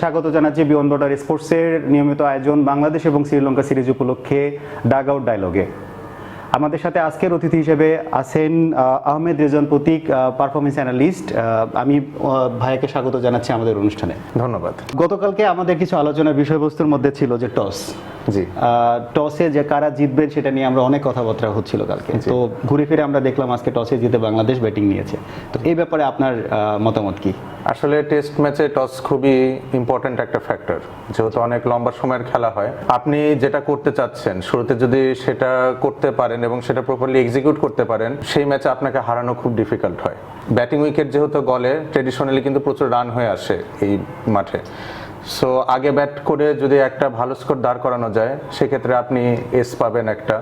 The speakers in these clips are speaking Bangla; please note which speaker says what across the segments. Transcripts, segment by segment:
Speaker 1: স্বাগত জানাচ্ছি বিয়ন বর্ডার স্পোর্টসের নিয়মিত আয়োজন বাংলাদেশ এবং শ্রীলঙ্কা সিরিজ উপলক্ষে ডাগ আউট ডায়লগে। আমাদের সাথে আজকের অতিথি হিসেবে আছেন আহমেদ রেজন প্রতীক পারফরমেন্স অ্যানালিস্ট আমি ভাইয়াকে স্বাগত জানাচ্ছি আমাদের অনুষ্ঠানে।
Speaker 2: ধন্যবাদ।
Speaker 1: গতকালকে আমাদের কিছু আলোচনার বিষয়বস্তুর মধ্যে ছিল যে টস।
Speaker 2: জি।
Speaker 1: টসে যে কারা জিতবেন সেটা নিয়ে আমরা অনেক কথাবার্তা হচ্ছিল কালকে। তো ঘুরে ফিরে আমরা দেখলাম আজকে টসে জিতে বাংলাদেশ ব্যাটিং নিয়েছে। তো এই ব্যাপারে আপনার মতামত কি?
Speaker 2: আসলে টেস্ট ম্যাচে টস খুবই ইম্পর্ট্যান্ট একটা ফ্যাক্টর যেহেতু অনেক লম্বা সময়ের খেলা হয়। আপনি যেটা করতে চাচ্ছেন শুরুতে যদি সেটা করতে পারেন এবং সেটা প্রপারলি এক্সিকিউট করতে পারেন, সেই ম্যাচে আপনাকে হারানো খুব ডিফিকাল্ট হয়। ব্যাটিং উইকেট যেহেতু গলে ট্রেডিশনালি কিন্তু প্রচুর রান হয়ে আসে এই মাঠে। সো আগে ব্যাট করে যদি একটা ভালো স্কোর দাঁড় করানো যায়, সেক্ষেত্রে আপনি এস পাবেন একটা।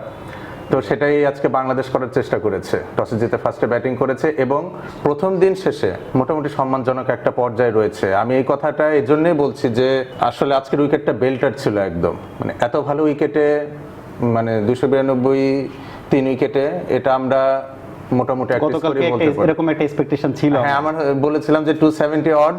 Speaker 2: তো সেটাই আজকে বাংলাদেশ করার চেষ্টা করেছে। টসে জিতে ফার্স্টে ব্যাটিং করেছে এবং প্রথম দিন শেষে মোটামুটি সম্মানজনক একটা পর্যায়ে রয়েছে। আমি এই কথাটা এই জন্যই বলছি যে, আসলে আজকের উইকেটটা বেল্টার ছিল একদম। মানে এত ভালো উইকেটে মানে দুশো বিরানব্বই তিন উইকেটে এটা আমরা মোটামুটি।
Speaker 1: এরকম একটা এক্সপেকটেশন ছিল
Speaker 2: হ্যাঁ আমার বলেছিলাম যে টু সেভেন্টি অড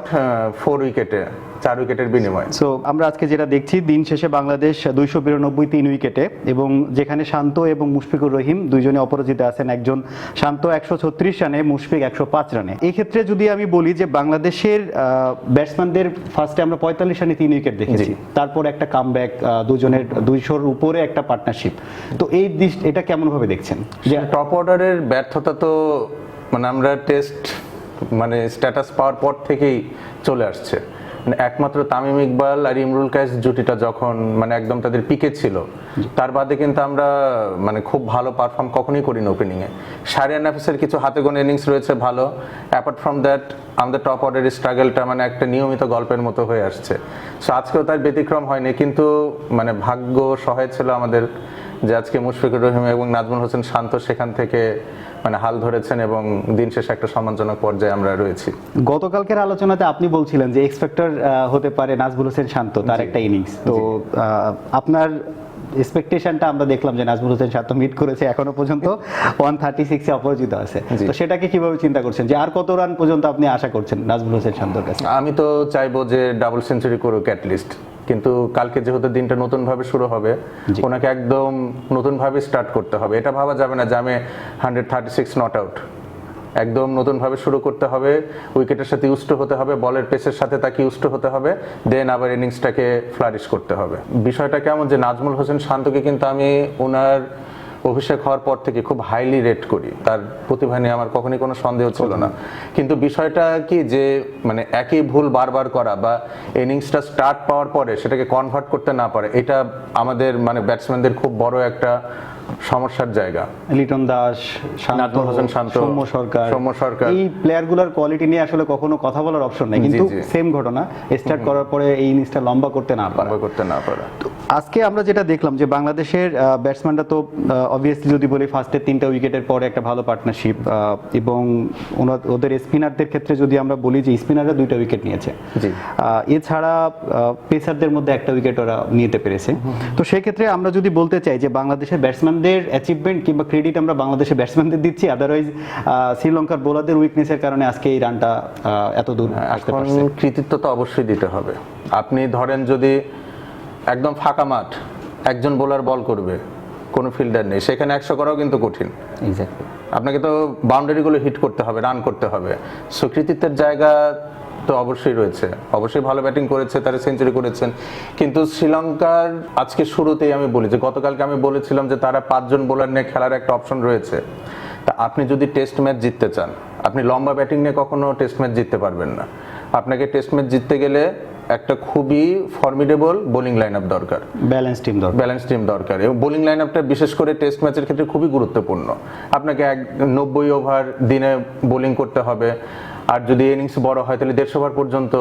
Speaker 2: ফোর উইকেটে চার উইকেটের বিনিময়ে।
Speaker 1: সো আমরা আজকে যেটা দেখছি দিন শেষে বাংলাদেশ দুইশো বিরানব্বই তিন উইকেটে এবং যেখানে শান্ত এবং মুশফিকুর রহিম দুইজনে অপরাজিত আছেন। একজন শান্ত একশো ছত্রিশ রানে মুশফিক একশো পাঁচ রানে। এক্ষেত্রে যদি আমি বলি যে বাংলাদেশের ব্যাটসম্যানদের ফার্স্টে আমরা পঁয়তাল্লিশ রানে তিন উইকেট দেখেছি। তারপর একটা কাম ব্যাক দুজনের দুইশোর উপরে একটা পার্টনারশিপ তো এই এটা কেমন ভাবে দেখছেন? যে
Speaker 2: টপ অর্ডারের ব্যর্থতা তো মানে আমরা টেস্ট মানে স্ট্যাটাস পাওয়ার পর থেকেই চলে আসছে। মানে একমাত্র তামিম ইকবাল আর ইমরুল কায়েস জুটিটা যখন মানে একদম তাদের পিকে ছিল তার বাদে কিন্তু আমরা মানে খুব ভালো পারফর্ম কখনোই করি না ওপেনিংয়ে সারিয়ান নাফিসের কিছু হাতে গোনা ইনিংস রয়েছে ভালো। অ্যাপার্ট ফ্রম দ্যাট আমাদের টপ অর্ডারের স্ট্রাগলটা মানে একটা নিয়মিত গল্পের মতো হয়ে আসছে। সো আজকেও তার ব্যতিক্রম হয়নি কিন্তু মানে ভাগ্য সহায় ছিল আমাদের। যে আজকে মুশফিকুর রহিম এবং নাজমুল হোসেন শান্ত সেখান থেকে মানে হাল ধরেছেন এবং দিন শেষে একটা সম্মানজনক পর্যায়ে আমরা রয়েছি।
Speaker 1: গতকালকের আলোচনাতে আপনি বলছিলেন যে এক্সপেক্টর হতে পারে নাজমুল হোসেন শান্ত তার একটা ইনিংস তো আহ, আপনার এক্সপেকটেশনটা আমরা দেখলাম যে নাজমুল হোসেন শান্ত মিট করেছে এখনও পর্যন্ত। ওয়ান থার্টি সিক্সে অপরাজিত আছে। তো সেটাকে কীভাবে চিন্তা করছেন? যে আর কত রান পর্যন্ত আপনি আশা করছেন নাজমুল হোসেন শান্তর কাছে?
Speaker 2: আমি তো চাইব যে ডাবল সেঞ্চুরি করুক অ্যাটলিস্ট কিন্তু কালকে যেহেতু দিনটা নতুন ভাবে শুরু হবে ওনাকে একদম নতুন ভাবে স্টার্ট করতে হবে। এটা ভাবা যাবে না যে আমি hundred thirty six not out একদম নতুন ভাবে শুরু করতে হবে, উইকেটের সাথে ইউস্ট হতে হবে, বলের পেসের সাথে তাকে ইউস্ট হতে হবে, দেন আবার ইনিংসটাকে ফ্লারিশ করতে হবে। বিষয়টা কেমন যে নাজমুল হোসেন শান্তকে কিন্তু আমি ওনার অভিষেক হওয়ার পর থেকে খুব হাইলি রেট করি। তার প্রতিভা নিয়ে আমার কখনোই কোনো সন্দেহ ছিল না। কিন্তু বিষয়টা কি যে মানে একই ভুল বারবার করা বা ইনিংসটা স্টার্ট পাওয়ার পরে সেটাকে কনভার্ট করতে না পারে, এটা আমাদের মানে ব্যাটসম্যানদের খুব বড় একটা সমস্যার জায়গা।
Speaker 1: লিটন দাস
Speaker 2: নাজমুল হোসেন শান্ত,
Speaker 1: সৌম্য সরকার।
Speaker 2: সৌম্য সরকার।
Speaker 1: এই প্লেয়ারগুলোর কোয়ালিটি নিয়ে আসলে কখনো কথা বলার অপশন নেই। কিন্তু সেম ঘটনা স্টার্ট করার পরে এই ইনিংসটা লম্বা করতে না পারা।
Speaker 2: করতে না পারা।
Speaker 1: আজকে আমরা যেটা দেখলাম যে বাংলাদেশের ব্যাটসম্যানরা তো অবভিয়াসলি যদি বলি ফার্স্টে তিনটা উইকেটের পরে একটা ভালো পার্টনারশিপ এবং ওদের স্পিনারদের ক্ষেত্রে যদি আমরা বলি যে স্পিনাররা দুইটা উইকেট নিয়েছে। এছাড়া পেসারদের মধ্যে একটা উইকেট ওরা নিতে পেরেছে। তো সেক্ষেত্রে আমরা যদি বলতে চাই যে বাংলাদেশের ব্যাটসম্যানদের অ্যাচিভমেন্ট কিংবা ক্রেডিট আমরা বাংলাদেশের ব্যাটসম্যানদের দিচ্ছি আদারওয়াইজ শ্রীলঙ্কার বোলারদের উইকনেসের কারণে আজকে এই রানটা এত দূর আসতে পারছে।
Speaker 2: কৃতিত্ব তো অবশ্যই দিতে হবে। আপনি ধরেন যদি একদম ফাঁকা মাঠ একজন বোলার বল করবে কোনো ফিল্ডার নেই সেখানে একশো করাও কিন্তু কঠিন। আপনাকে তো বাউন্ডারিগুলো হিট করতে হবে রান করতে হবে। সো কৃতিত্বের জায়গা তো অবশ্যই রয়েছে। অবশ্যই ভালো ব্যাটিং করেছে তারা সেঞ্চুরি করেছেন। কিন্তু শ্রীলঙ্কার আজকে শুরুতেই আমি বলি যে গতকালকে আমি বলেছিলাম যে তারা পাঁচজন বোলার নিয়ে খেলার একটা অপশন রয়েছে। তা আপনি যদি টেস্ট ম্যাচ জিততে চান আপনি লম্বা ব্যাটিং নিয়ে কখনো টেস্ট ম্যাচ জিততে পারবেন না। আপনাকে টেস্ট ম্যাচ জিততে গেলে একটা খুবই ফর্মিডেবল বোলিং লাইন আপ দরকার।
Speaker 1: ব্যালেন্স টিম দরকার।
Speaker 2: ব্যালেন্স টিম দরকার। এবং বোলিং লাইন আপটা বিশেষ করে টেস্ট ম্যাচের ক্ষেত্রে খুবই গুরুত্বপূর্ণ। আপনাকে এক নব্বই ওভার দিনে বোলিং করতে হবে। আর যদি ইনিংস বড় হয় তাহলে দেড়শো ওভার পর্যন্ত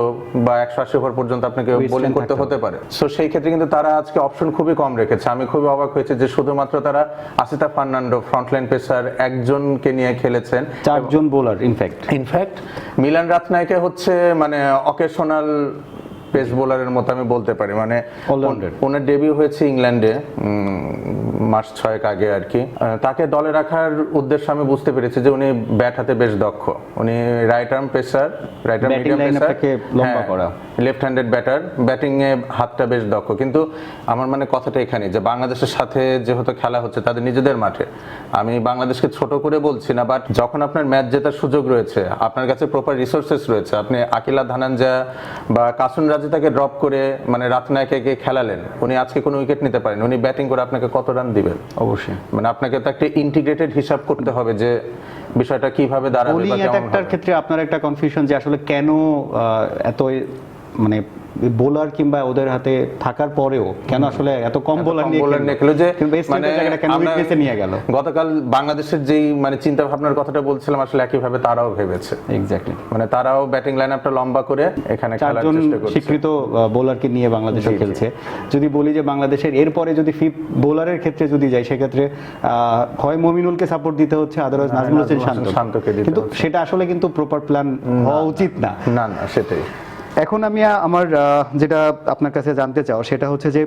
Speaker 2: বা একশো আশি ওভার পর্যন্ত আপনাকে বোলিং করতে হতে পারে। সো সেই ক্ষেত্রে কিন্তু তারা আজকে অপশন খুবই কম রেখেছে। আমি খুবই অবাক হয়েছে যে শুধুমাত্র তারা আসিতা ফার্নান্ডো ফ্রন্টলাইন পেসার একজনকে নিয়ে খেলেছেন।
Speaker 1: চারজন bowler in fact
Speaker 2: in fact Milan Rathnayake হচ্ছে মানে অকেশনাল পেস বোলারের মতো আমি বলতে পারি। মানে ওনার ডেবিউ হয়েছে ইংল্যান্ডে মাস ছয়েক আগে আর কি। তাকে দলে রাখার উদ্দেশ্য আমি বুঝতে পেরেছি যে উনি ব্যাট হাতে বেশ দক্ষ। উনি right arm pacer right arm medium pacer
Speaker 1: লম্বা করা।
Speaker 2: লেফট হ্যান্ডেড ব্যাটার ব্যাটিং এ হাতটা বেশ দক্ষ। কিন্তু আমার মানে কথাটা এখানে যে বাংলাদেশের সাথে যেহেতু খেলা হচ্ছে তাদের নিজেদের মাঠে। আমি বাংলাদেশকে ছোট করে বলছি না বাট যখন আপনার ম্যাচ জেতার সুযোগ রয়েছে আপনার কাছে প্রপার রিসোর্সেস রয়েছে আপনি আকিলা ধানাঞ্জা বা কাসুন রাজিতাকে ড্রপ করে মানে রাতনায়কে খেলালেন। উনি আজকে কোনো উইকেট নিতে পারেন উনি ব্যাটিং করে আপনাকে কত রান দিবেন?
Speaker 1: অবশ্যই।
Speaker 2: মানে আপনাকে তো একটা ইন্টিগ্রেটেড হিসাব করতে হবে যে বিষয়টা কীভাবে দাঁড়াবে
Speaker 1: বোলিং অ্যাটাকটার ক্ষেত্রে আপনার একটা কনফিউশন যে আসলে কেন আহ, এত মানে বোলার কিংবা ওদের হাতে থাকার পরেও কেন আসলে এত কম বোলার নিয়ে
Speaker 2: বোলার নিয়ে খেললো যে মানে
Speaker 1: কেন উইকেটে নিয়ে গেল?
Speaker 2: গতকাল বাংলাদেশের যেই মানে চিন্তা ভাবনার কথাটা বলছিলাম আসলে একইভাবে তারাও ভেবেছে।
Speaker 1: এক্স্যাক্টলি
Speaker 2: মানে তারাও ব্যাটিং লাইন আপটা লম্বা করে এখানে খেলার চেষ্টা করছে।
Speaker 1: স্বীকৃত বোলারকে নিয়ে বাংলাদেশে। খেলছে। যদি বলি যে বাংলাদেশের এরপরে যদি ফিফথ বোলারের ক্ষেত্রে যদি যাই সেক্ষেত্রে হয় মমিনুলকে সাপোর্ট দিতে হচ্ছে আদারওয়াইজ নাজমুল হোসেন শান্ত
Speaker 2: শান্তকে। দিতে
Speaker 1: কিন্তু সেটা আসলে কিন্তু প্রপার প্ল্যান হওয়া উচিত না।
Speaker 2: না না সেটাই।
Speaker 1: এখন আমি আমার যেটা আপনার কাছে জানতে চাও সেটা হচ্ছে যে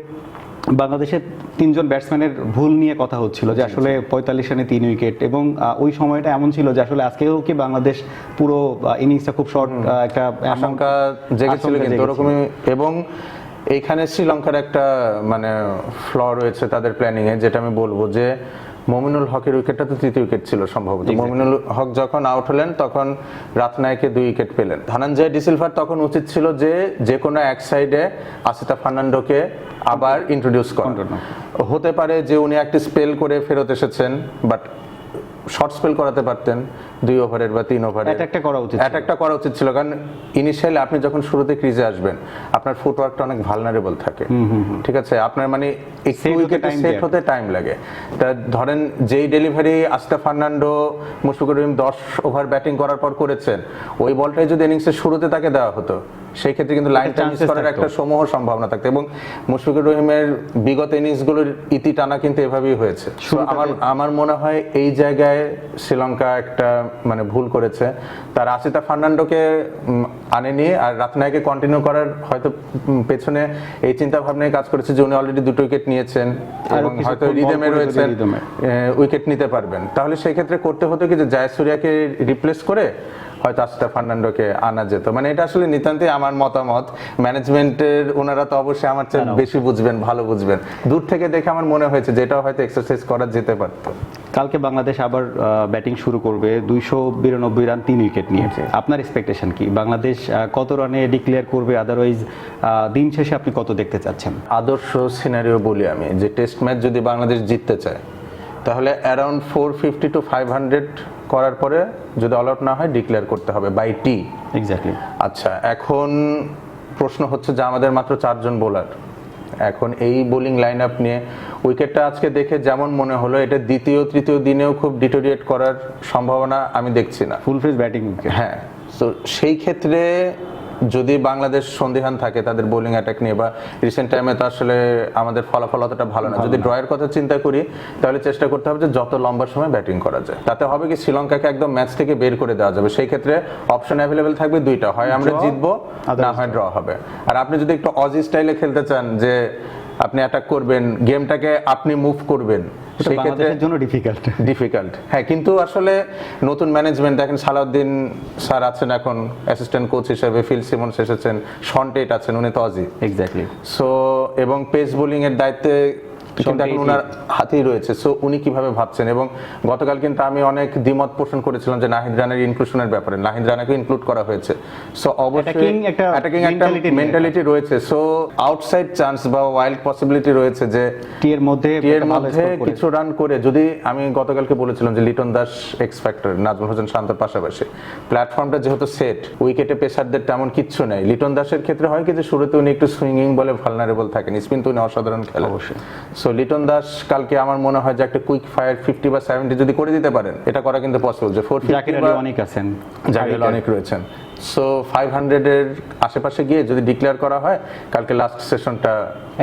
Speaker 1: বাংলাদেশের তিনজন ব্যাটসম্যানের ভুল নিয়ে কথা হচ্ছিল যে আসলে পঁয়তাল্লিশ রানে তিন উইকেট এবং ওই সময়টা এমন ছিল যে আসলে আজকেও কি বাংলাদেশ পুরো ইনিংসটা খুব শর্ট একটা
Speaker 2: আশঙ্কা জেগেছিল কিন্তু ওরকমই। এবং এইখানে শ্রীলঙ্কার একটা মানে ফ্ল রয়েছে তাদের প্ল্যানিং এ যেটা আমি বলব যে মমিনুল হকের উইকেটটা তো তৃতীয় উইকেট ছিল সম্ভবত। মমিনুল হক যখন আউট হলেন তখন রাতনায়কে দুই উইকেট পেলেন। ধনঞ্জয় ডিসিলভার তখন উচিত ছিল যে যে কোনো এক সাইডে আসিতা ফার্নান্ডোকে আবার ইন্ট্রোডিউস
Speaker 1: করেন
Speaker 2: হতে পারে যে উনি একটি স্পেল করে ফেরত এসেছেন বাট শর্ট স্পেল করাতে পারতেন। দুই ওভারের বা তিন ওভারের।
Speaker 1: অ্যাটাকটা করা উচিত ছিল।
Speaker 2: অ্যাটাকটা করা উচিত ছিল কারণ ইনিশিয়ালি আপনি যখন শুরুতে ক্রিজে আসবেন আপনার ফুটওয়ার্কটা অনেক ভালনারেবল থাকে। ঠিক আছে? আপনার মানে একটু উইকেটে সেট হতে টাইম লাগে। তা ধরেন যেই ডেলিভারি আস্তা ফার্নান্ডো মুশফিকুর রহিম দশ ওভার ব্যাটিং করার পর করেছেন ওই বলটাই যদি ইনিংসের শুরুতে তাকে দেওয়া হতো সেই ক্ষেত্রে কিন্তু লাইনটা মিস করার একটা সমূহ সম্ভাবনা থাকতো এবং মুশফিকুর রহিমের বিগত ইনিংসগুলোর ইতি টানা কিন্তু এভাবেই হয়েছে। আমার আমার মনে হয় এই জায়গায় শ্রীলঙ্কা একটা মানে ভুল করেছে। তার আসিতা ফার্নান্ডোকে আনেনি আর রাতনায়কে কন্টিনিউ করার হয়তো পেছনে এই চিন্তা ভাবনায় কাজ করেছে যে উনি অলরেডি দুটো উইকেট নিয়েছেন এবং হয়তো রিদেমে রয়েছেন উইকেট নিতে পারবেন। তাহলে সেই ক্ষেত্রে করতে হতো কি যে জয়সুরিয়াকে রিপ্লেস করে হয়তো আসিতা ফার্নান্ডোকে আনা যেত। মানে এটা আসলে নিতান্তই আমার মতামত। ম্যানেজমেন্টের ওনারা তো অবশ্যই আমার চেয়ে বেশি বুঝবেন ভালো বুঝবেন। দূর থেকে দেখে আমার মনে হয়েছে যে এটাও হয়তো এক্সারসাইজ করা যেতে পারতো।
Speaker 1: কালকে বাংলাদেশ আবার ব্যাটিং শুরু করবে দুইশো বিরানব্বই রান তিন উইকেট নিয়ে আপনার এক্সপেকটেশন কি? বাংলাদেশ কত রানে ডিক্লেয়ার করবে? আদারওয়াইজ দিন শেষে আপনি কত দেখতে চাচ্ছেন?
Speaker 2: আদর্শ সিনারিও বলি আমি যে টেস্ট ম্যাচ যদি বাংলাদেশ জিততে চায় তাহলে around four fifty to five hundred করার পরে যদি অল আউট না হয় ডিক্লেয়ার করতে হবে বাই টি
Speaker 1: এক্স্যাক্টলি
Speaker 2: আচ্ছা এখন প্রশ্ন হচ্ছে যে আমাদের মাত্র চারজন বোলার এখন এই বোলিং লাইন আপ নিয়ে উইকেটটা আজকে দেখে যেমন মনে হলো এটা দ্বিতীয় তৃতীয় দিনেও খুব ডিটোরিয়েট করার সম্ভাবনা আমি দেখছি না।
Speaker 1: ফুল ফেস ব্যাটিং
Speaker 2: হ্যাঁ তো সেই ক্ষেত্রে যদি বাংলাদেশ সন্দিহান থাকে তাদের বোলিং অ্যাটাক নিয়ে বা রিসেন্ট টাইমে তো আসলে আমাদের ফলাফল অতটা ভালো না। যদি ড্রয়ের কথা চিন্তা করি তাহলে চেষ্টা করতে হবে যে যত লম্বা সময় ব্যাটিং করা যায়। তাতে হবে কি শ্রীলঙ্কাকে একদম ম্যাচ থেকে বের করে দেওয়া যাবে। সেই ক্ষেত্রে অপশন অ্যাভেলেবেল থাকবে দুইটা। হয় আমরা জিতবো না হয় ড্র হবে। আর আপনি যদি একটু অজি স্টাইলে খেলতে চান যে আপনি অ্যাটাক করবেন গেমটাকে আপনি মুভ করবেন সেই
Speaker 1: বাংলাদেশের জন্য ডিফিকাল্ট
Speaker 2: ডিফিকাল্ট হ্যাঁ কিন্তু আসলে নতুন ম্যানেজমেন্ট দেখেন সালাউদ্দিন স্যার আছেন এখন অ্যাসিস্ট্যান্ট কোচ হিসেবে ফিল সিমন্স এসেছেন শন্টেট আছেন উনি তো অজি
Speaker 1: এক্স্যাক্টলি
Speaker 2: সো এবং পেস বোলিং এর দায়িত্বে কিন্তু এখন ওনার হাতেই রয়েছে। সো উনি কীভাবে ভাবছেন? এবং গতকাল কিন্তু আমি অনেক দ্বিমত পোষণ করেছিলাম যে নাহিদ রানের ইনক্লুশনের ব্যাপারে। নাহিদ রানাকে ইনক্লুড করা হয়েছে। সো অবশ্যই
Speaker 1: একটা
Speaker 2: অ্যাটাকিং একটা মেন্টালিটি রয়েছে। সো আউটসাইড চান্স বা ওয়াইল্ড পসিবিলিটি রয়েছে যে
Speaker 1: টি এর মধ্যে
Speaker 2: টি এর
Speaker 1: একটা ভালো
Speaker 2: মধ্যে কিছু রান করে। যদি আমি গতকালকে বলেছিলাম যে লিটন দাস এক্স ফ্যাক্টর নাজমুল হোসেন শান্তর পাশাপাশি। প্ল্যাটফর্মটা যেহেতু সেট উইকেটে পেসারদের তেমন কিচ্ছু নেই। লিটন দাসের ক্ষেত্রে হয় কি যে শুরুতে উনি একটু সুইঙ্গিং বলে ভালনারেবল থাকেন। স্পিন তো উনি অসাধারণ খেলা
Speaker 1: অবশ্যই।
Speaker 2: সো লিটন দাস কালকে আমার মনে হয় যে একটা কুইক ফায়ার ফিফটি বা সেভেন্টি যদি করে দিতে পারেন এটা করা কিন্তু পসিবল যে ফোর
Speaker 1: জাকির অনেক আছেন।
Speaker 2: জাকির অনেক রয়েছেন। সো ফাইভ হান্ড্রেডের আশেপাশে গিয়ে যদি ডিক্লেয়ার করা হয় কালকে লাস্ট সেশনটা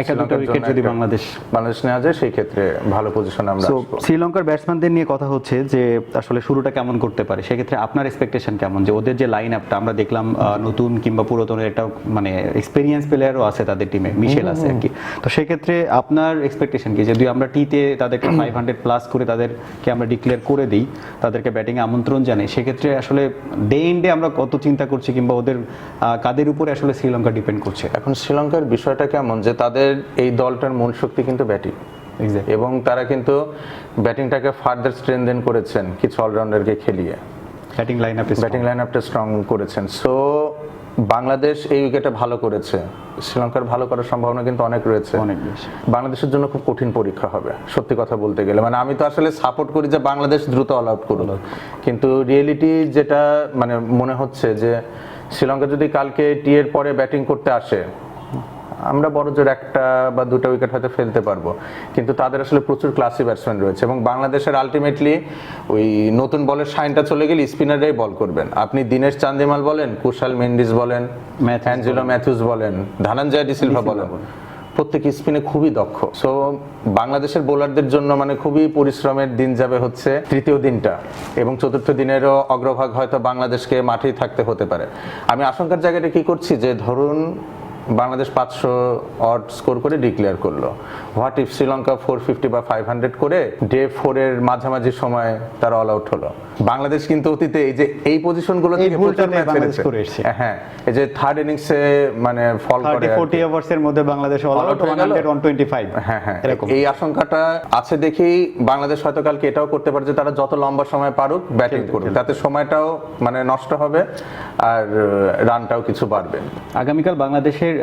Speaker 1: একটা দুটো উইকেট যদি বাংলাদেশ
Speaker 2: বাংলাদেশ নেওয়া যায় সেই ক্ষেত্রে ভালো পজিশনে আমরা।
Speaker 1: শ্রীলঙ্কার ব্যাটসম্যানদের নিয়ে কথা হচ্ছে যে আসলে শুরুটা কেমন করতে পারে? সেক্ষেত্রে আপনার এক্সপেকটেশন কেমন? যে ওদের যে লাইন আপটা আমরা দেখলাম নতুন কিংবা পুরাতনের একটা মানে এক্সপিরিয়েন্স প্লেয়ারও আছে তাদের টিমে মিশেল আছে আর কি। তো সেক্ষেত্রে আপনার এক্সপেকটেশন কি? যদি আমরা টিতে তাদেরকে ফাইভ হান্ড্রেড প্লাস করে তাদেরকে আমরা ডিক্লেয়ার করে দিই তাদেরকে ব্যাটিংয়ে আমন্ত্রণ জানাই সেক্ষেত্রে আসলে ডে ইন ডে আমরা কত চিন্তা করছি কিংবা ওদের কাদের উপরে আসলে শ্রীলঙ্কা ডিপেন্ড করছে?
Speaker 2: এখন শ্রীলঙ্কার বিষয়টা কেমন? যে তাদের এই দলটার মূল শক্তি কিন্তু ব্যাটিং এবং তারা কিন্তু ব্যাটিংটাকে ফার্দার স্ট্রেনদেন করেছেন কিছু অলরাউন্ডারকে খেলিয়ে।
Speaker 1: Batting line up
Speaker 2: batting line আপটা স্ট্রং করেছেন। সো বাংলাদেশ এই উইকেটে ভালো করেছে। শ্রীলঙ্কার ভালো করার সম্ভাবনা কিন্তু অনেক রয়েছে।
Speaker 1: অনেক বেশি।
Speaker 2: বাংলাদেশের জন্য খুব কঠিন পরীক্ষা হবে সত্যি কথা বলতে গেলে। মানে আমি তো আসলে সাপোর্ট করি যে বাংলাদেশ দ্রুত অল আউট করুন কিন্তু রিয়েলিটি যেটা মানে মনে হচ্ছে যে শ্রীলঙ্কা যদি কালকে টি এর পরে ব্যাটিং করতে আসে আমরা বড় জোর একটা বা দুটো উইকেট হয়তো ফেলতে পারব। কিন্তু তাদের আসলে প্রচুর ক্লাসি ব্যাটসম্যান রয়েছে এবং বাংলাদেশের আলটিমেটলি ওই নতুন বলের সাইনটা চলে গেলে স্পিনাররাই বল করবেন। আপনি দিনেশ চান্দিমাল বলেন কুশাল মেন্ডিস বলেন অ্যাঞ্জেলো ম্যাথিউস বলেন ধনঞ্জয় ডিসিলভা বলেন। প্রত্যেক স্পিনে খুবই দক্ষ। সো বাংলাদেশের বোলারদের জন্য মানে খুবই পরিশ্রমের দিন যাবে হচ্ছে তৃতীয় দিনটা এবং চতুর্থ দিনেরও অগ্রভাগ হয়তো বাংলাদেশকে মাঠেই থাকতে হতে পারে। আমি আশঙ্কার জায়গাটা কি করছি? যে ধরুন বাংলাদেশ পাঁচশো অড স্কোর করে ডিক্লেয়ার করল। What if Sri Lanka four fifty বা ফাইভ হান্ড্রেড করে ডে ফোর এর মাঝামাঝি সময় তারা অল আউট হলো? বাংলাদেশ কিন্তু অতীতে এই যে এই পজিশনগুলো থেকে
Speaker 1: ভুলটা
Speaker 2: প্রচুর ম্যাচ হেরেছে। হ্যাঁ এই যে থার্ড ইনিংসে মানে ফল করে
Speaker 1: থার্টি
Speaker 2: আর কি।
Speaker 1: ফোর্টি ওভার্সের মধ্যে বাংলাদেশ অল আউট
Speaker 2: out হয়ে
Speaker 1: ওয়ান
Speaker 2: গেল?
Speaker 1: হান্ড্রেড ওয়ান টোয়েন্টি ফাইভ
Speaker 2: হ্যাঁ হ্যাঁ
Speaker 1: এরকম।
Speaker 2: এই আশঙ্কাটা আছে দেখেই বাংলাদেশ হয়তো কালকে এটাও করতে পারে যে তারা যত লম্বা সময় পারুক ব্যাটিং করুক তাতে সময়টাও মানে নষ্ট হবে আর রানটাও কিছু বাড়বে।
Speaker 1: আগামীকাল বাংলাদেশের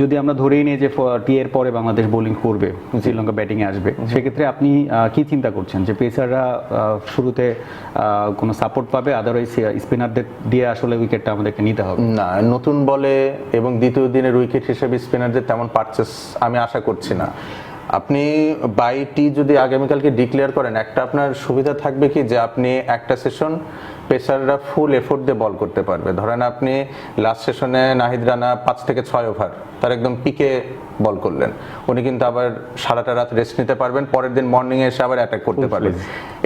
Speaker 1: যদি আমরা ধরেই নিই যে টি এর পরে বাংলাদেশ বোলিং করবে শ্রীলঙ্কা ব্যাটিংয়ে আসবে সেক্ষেত্রে আপনি কি চিন্তা করছেন? যে পেসাররা শুরুতে কোনো সাপোর্ট পাবে? আদারওয়াইজ স্পিনারদের দিয়ে আসলে উইকেটটা আমাদেরকে নিতে হবে।
Speaker 2: না নতুন বলে এবং দ্বিতীয় দিনের উইকেট হিসেবে স্পিনারদের তেমন পারচেস আমি আশা করছি না। আপনি বাই টি যদি আগামীকালকে ডিক্লেয়ার করেন একটা আপনার সুবিধা থাকবে কি? যে আপনি একটা সেশন পেসাররা ফুল এফোর্ট দিয়ে বল করতে পারবে। ধরেন আপনি লাস্ট সেশনে নাহিদ রানা পাঁচ থেকে ছয় ওভার তার একদম পিকে বল করলেন। উনি কিন্তু আবার সারাটা রাত রেস্ট নিতে পারবেন পরের দিন মর্নিং এসে আবার অ্যাটাক করতে পারবেন।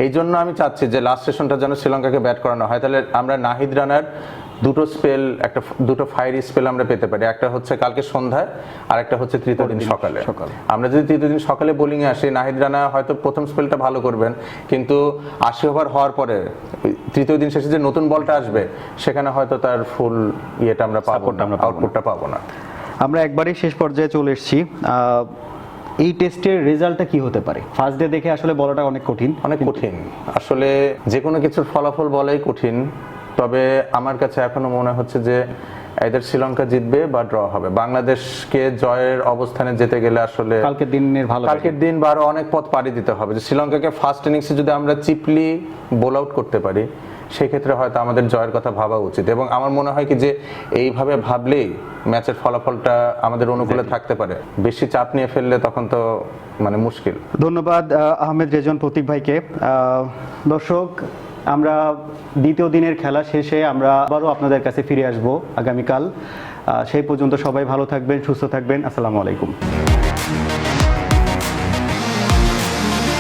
Speaker 2: এই জন্য আমি চাচ্ছি যে লাস্ট সেশনটা যেন শ্রীলঙ্কাকে ব্যাট করানো হয়। তাহলে আমরা নাহিদ রানার দুটো স্পেল একটা দুটো ফায়ারি স্পেল আমরা পেতে পারি। একটা হচ্ছে কালকে সন্ধ্যায় আর একটা হচ্ছে তৃতীয় দিন সকালে। আমরা যদি তৃতীয় দিন সকালে বোলিং এ আসি নাহিদ রানা হয়তো প্রথম স্পেলটা ভালো করবেন কিন্তু আশি ওভার হওয়ার পরে তৃতীয় দিন শেষে যে নতুন বলটা আসবে সেখানে হয়তো তার ফুল ইয়েটা আমরা পাবো না আউটপুটটা পাবো না।
Speaker 1: আমরা একবারই শেষ পর্যায়ে চলে এসেছি। এই টেস্টের রেজাল্টটা কি হতে পারে? ফার্স্ট ডে দেখে আসলে বলাটা অনেক কঠিন।
Speaker 2: অনেক কঠিন। আসলে যে কোনো কিছুর ফলাফল বলাই কঠিন। তবে আমার কাছে এখনও মনে হচ্ছে যে এদের শ্রীলঙ্কা জিতবে বা ড্র হবে। বাংলাদেশকে জয়ের অবস্থানে যেতে গেলে আসলে
Speaker 1: কালকের দিনের ভালো
Speaker 2: কালকের দিন বা আরও অনেক পথ পাড়ি দিতে হবে। যে শ্রীলঙ্কাকে ফার্স্ট ইনিংসে যদি আমরা চিপলি বোল আউট করতে পারি সেই ক্ষেত্রে হয়তো আমাদের জয়ের কথা ভাবা উচিত। এবং আমার মনে হয় কি যে এইভাবে ভাবলেই ম্যাচের ফলাফলটা আমাদের অনুকূলে থাকতে পারে। বেশি চাপ নিয়ে ফেললে তখন তো মানে মুশকিল।
Speaker 1: ধন্যবাদ আহ, আহমেদ রেজন প্রতীক ভাইকে। দর্শক আমরা দ্বিতীয় দিনের খেলা শেষে আমরা আবারও আপনাদের কাছে ফিরে আসব আগামীকাল। সেই পর্যন্ত সবাই ভালো থাকবেন, সুস্থ থাকবেন। আসসালামু আলাইকুম।